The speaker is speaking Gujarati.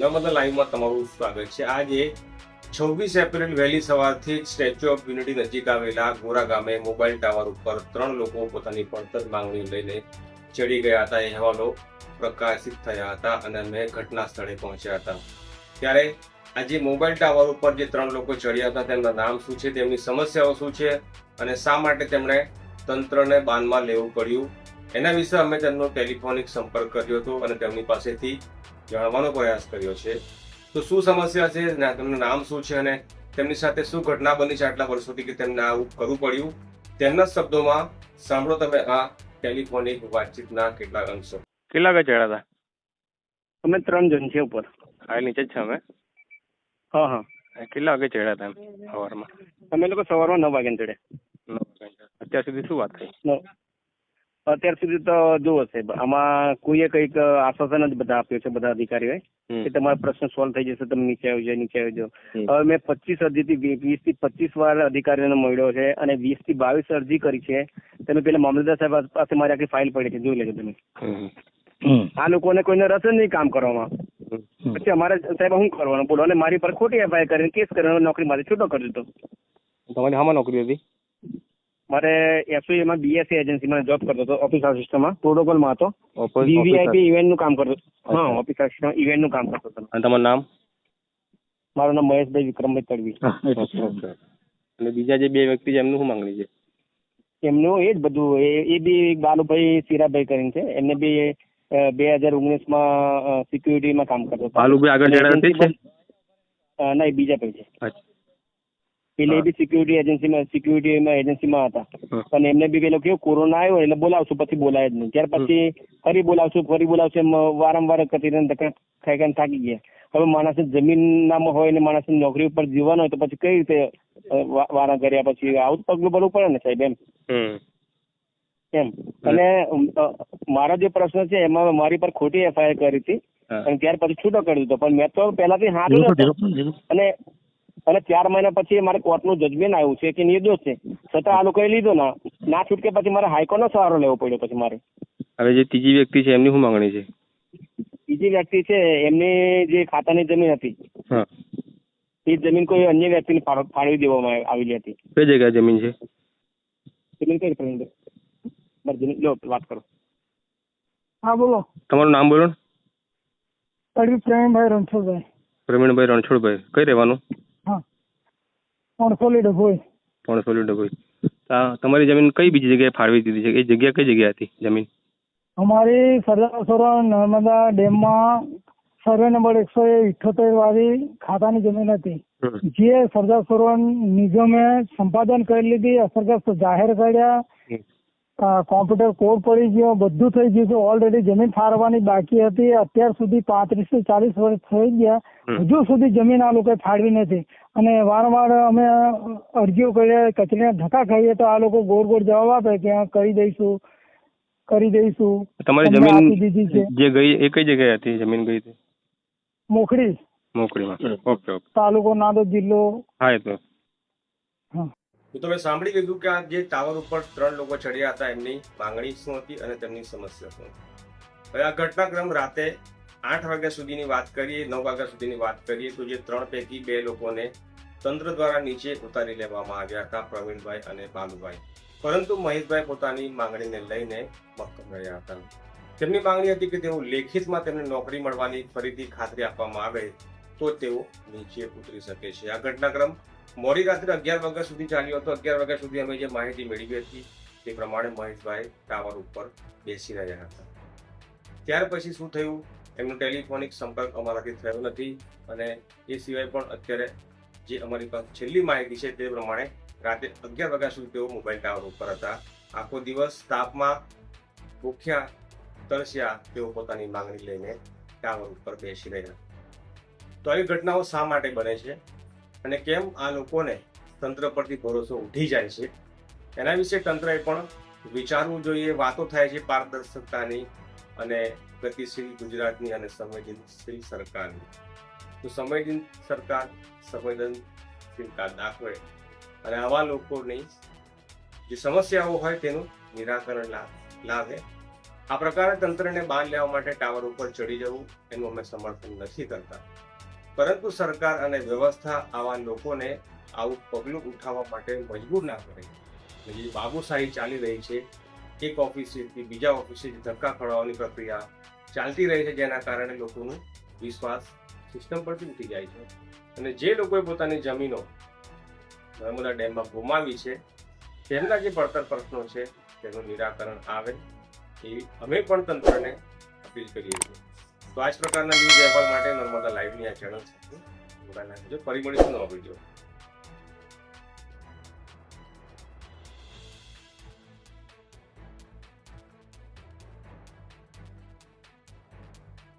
નર્મદા લાઈવમાં તમારું સ્વાગત છે. આજે છવ્વીસ એપ્રિલ વહેલી સવારથી સ્ટેચ્યુ ઓફ યુનિટી નજીક આવેલા ગોરા ગામે મોબાઈલ ટાવર ઉપર ત્રણ લોકો પોતાની પડતર માંગણી લઈને ચડી ગયા હતા. અહેવાલો પ્રકાશિત થયા હતા અને અમે ઘટના સ્થળે પહોંચ્યા હતા. ત્યારે આજે મોબાઈલ ટાવર ઉપર જે ત્રણ લોકો ચડ્યા હતા, તેમના નામ શું છે, તેમની સમસ્યાઓ શું છે અને શા માટે તેમણે તંત્રને બાનમાં લેવું પડ્યું? એના વિશે અમે તેમનો ટેલિફોનિક સંપર્ક કર્યો હતો અને તેમની પાસેથી જાણવાનો પ્રયાસ કર્યો છે. તો શું સમસ્યા છે? તેમનું નામ શું છે? અને તેમની સાથે શું ઘટના બની છે આટલા વર્ષોથી કે તેમને આવું કરવું પડ્યું? તેમના શબ્દોમાં સાંભળો તમે આ ટેલિફોનિક વાતચીતના કેટલાક અંશો. કેટલા વાગે ચડ્યા હતા? અમે ત્રણ જણ છે ઉપર. હા નીચે જ છે અમે? હા હા. કેટલા વાગે ચડ્યા હતા સવારમાં? અમે લોકો સવારમાં નવ વાગ્યા ચડ્યા. અત્યાર સુધી શું વાત થઈ? અત્યાર સુધી તો જુઓ સાહેબ આમાં કોઈએ કંઈક આશ્વાસન જ બધા આપ્યું છે બધા અધિકારીઓએ કે તમારો પ્રશ્ન સોલ્વ થઈ જશે તમે નીચે આવી જાઓ નીચે આવી જાઓ હવે મેં પચીસ અરજીથી વીસથી પચીસ વાર અધિકારીઓને મળ્યો છે અને વીસથી બાવીસ અરજી કરી છે. તમે પેલા મામલતદાર સાહેબ પાસે મારી આખી ફાઇલ પડી છે જોઈ લેજો તમે. આ લોકોને કોઈને રસ જ નહીં કામ કરવામાં. પછી અમારે સાહેબ શું કરવાનું? બોલો અને મારી પર ખોટી એફઆઈઆર કરીને કેસ કરીને નોકરી માંથી છૂટો કરી દીધો. તમારી હામાં નોકરી હતી? મારે એસઓઈ માં બીએસસી એજન્સીમાં જોબ કરતો હતો ઓફિસ આસિસ્ટમાં પ્રોટોકોલમાં હતો. વીવીઆઈપી ઇવેન્ટનું કામ કરતો હા. ઓફિસ આસિસ્ટન્ટ ઇવેન્ટનું કામ કરતો હતો. અને તમારું નામ? મારું નામ મહેશભાઈ વિક્રમભાઈ તડવી. અને બીજા જે બે વ્યક્તિ છે એમનું શું માંગણી છે? એમનું એ જ બધું એ એ બી બાલુભાઈ સિરાભાઈ કરીને છે. એમને બી બે હજાર ઓગણીસમાં સિક્યુરિટીમાં કામ કરતો હતો. બાલુભાઈ આગળ ચડ્યા તે જ છે અ, નહીં બીજા ભાઈ છે. અચ્છા. એટલે એ બી સિક્યુરિટી એજન્સીમાં સિક્યુરિટીમાં એજન્સીમાં હતા. પણ એમને બી પેલો કેવું કોરોના આવ્યો એટલે બોલાવશું પછી બોલાય જ નહીં. ત્યાર પછી ફરી બોલાવશું ફરી બોલાવશું એમ વારંવાર કરીને ધક્કા ખાઈ ખાઈને થાકી ગયા. હવે માણસ જમીન નામાં હોય ને માણસ નોકરી ઉપર જીવવાનું હોય તો પછી કઈ રીતે વારા કર્યા પછી? આવું પગલું ભરવું પડે ને સાહેબ એમ. એમ. અને મારો જે પ્રશ્ન છે એમાં મારી પર ખોટી એફઆઈઆર કરી હતી. અને ત્યાર પછી છૂટો કરી દીધો પણ મેં તો પહેલાથી હાથ અને અને ચાર મહિના પછી મારે કોર્ટનું જજમેન્ટ આવ્યું છે કે નિર્દોષ છે. છતાં આ લોકોએ લીધો ના. ના છૂટકે પછી મારે હાઈકોર્ટનો સહારો લેવો પડ્યો પછી મારે. હવે જે ત્રીજી વ્યક્તિ છે એમની શું માંગણી છે? બીજી વ્યક્તિ છે એમની જે ખાતાની જમીન હતી. એ જમીન કોઈ અન્ય વ્યક્તિને ફાળ- ફાળવી દેવામાં આવેલી હતી. કઈ જગ્યાએ જમીન છે? જમીન કઈ ફ્રેન્ડ મારી જમીન લો વાત કરો. હા બોલો. તમારું નામ બોલો ને. પ્રવીણભાઈ રણછોડભાઈ. પ્રવીણભાઈ રણછોડભાઈ. કઈ રહેવાનું? હા. તમારી જમીન કઈ બીજી જગ્યાએ ફાળવી દીધી છે? એ જગ્યા કઈ જગ્યા હતી જમીન? અમારી સરદાર સરોવર નર્મદા ડેમમાં સર્વે નંબર એકસો ઇઠ્ઠોતેર વાળી ખાતાની જમીન હતી. જે સરદાર સરોવર નિગમે સંપાદન કરી લીધી અસરગ્રસ્ત જાહેર કર્યા. કોમ્પ્યુટર કોડ પડી ગયો બધું થઈ ગયું છે. ઓલરેડી જમીન ફાળવાની બાકી હતી. અત્યાર સુધી પાંત્રીસથી ચાલીસ વર્ષ થઈ ગયા. હજુ સુધી જમીન આ લોકોએ ફાળવી નથી. અને વારંવાર અમે અરજીઓ કરીએ કચેરીના ધક્કા ખાઈએ તો આ લોકો ગોળ ગોળ જવાબ આપે કે હા, કરી દઈશું કરી દઈશું. તમારી જમીન દીધી છે. જે ગઈ એ કઈ જગ્યાએ હતી? જમીન ગઈ હતી? મોખડી મોકળીમાં ઓકે ઓકે. તાલુકો નાદો જિલ્લો. હા એ તો. હા. તો તમે સાંભળી લીધું કે આ જે ટાવર ઉપર ત્રણ લોકો ચડ્યા હતા એમની માંગણી શું હતી અને તેમની સમસ્યા શું હતી? હવે આ ઘટનાક્રમ રાતે આઠ વાગ્યા સુધીની વાત કરીએ, નવ વાગ્યા સુધીની વાત કરીએ, તો જે ત્રણ પૈકી બે લોકોને તંત્ર દ્વારા નીચે ઉતારી લેવામાં આવ્યા હતા, પ્રવીણભાઈ અને બાલુભાઈ પરંતુ મહેશભાઈ પોતાની માંગણીને લઈને મક્કમ રહ્યા હતા. તેમની માંગણી હતી કે તેઓ લેખિતમાં તેમને નોકરી મળવાની ફરીથી ખાતરી આપવામાં આવે, તો તેઓ નીચે ઉતરી શકે છે. આ ઘટનાક્રમ મોડી રાત્રે અગિયાર વાગ્યા સુધી ચાલ્યો હતો. અગિયાર વાગ્યા સુધી અમે જે માહિતી મેળવી હતી, તે પ્રમાણે મહેશભાઈ ટાવર ઉપર બેસી રહ્યા હતા. ત્યાર પછી શું થયું? એમનો ટેલિફોનિક સંપર્ક અમારાથી થયો નથી અને એ સિવાય પણ અત્યારે જે અમારી પાસે છેલ્લી માહિતી છે તે પ્રમાણે રાતે અગિયાર વાગ્યા સુધી તેઓ મોબાઈલ ટાવર ઉપર હતા. આખો દિવસ તાપમાં ભૂખ્યા, તરસ્યા તેઓ પોતાની માંગણી લઈને ટાવર ઉપર બેસી રહ્યા. તો આવી ઘટનાઓ શા માટે બને છે અને કેમ આ લોકોને તંત્ર પરથી ભરોસો ઉઠી જાય છે? એના વિશે તંત્રએ પણ વિચારવું જોઈએ. વાતો થાય છે પારદર્શકતાની અને ગતિશીલ ગુજરાતની અને સંવેદનશીલ સરકારની. તો સંવેદન સરકાર સંવેદનશીલતા દાખવે. અને આવા લોકોની જે સમસ્યાઓ હોય તેનું નિરાકરણ લાવે. આ પ્રકારે તંત્રને બાંધ લેવા માટે ટાવર ઉપર ચડી જવું એનું અમે સમર્થન નથી કરતા. પરંતુ સરકાર અને વ્યવસ્થા આવા લોકોને આવું પગલું ઉઠાવવા માટે મજબૂર ના કરે. જે બાબુશાહી ચાલી રહી છે એક ઓફિસેથી બીજા ઓફિસે ધક્કા ખવડાવવાની પ્રક્રિયા ચાલતી રહી છે જેના કારણે લોકોનું વિશ્વાસ સિસ્ટમ પરથી ઉઠી જાય છે. અને જે લોકોએ પોતાની જમીનો નર્મદા ડેમમાં ગુમાવી છે, તેમના જે પડતર પ્રશ્નો છે, તેનું નિરાકરણ આવે એ અમે પણ તંત્રને અપીલ કરીએ છીએ. તો આ જ પ્રકારના ન્યૂઝ અહેવાલ માટે નર્મદા લાઈવની આ ચેનલ સાથે જોડાયેલા રહેજો. ફરી મળીશું નવા વીડિયો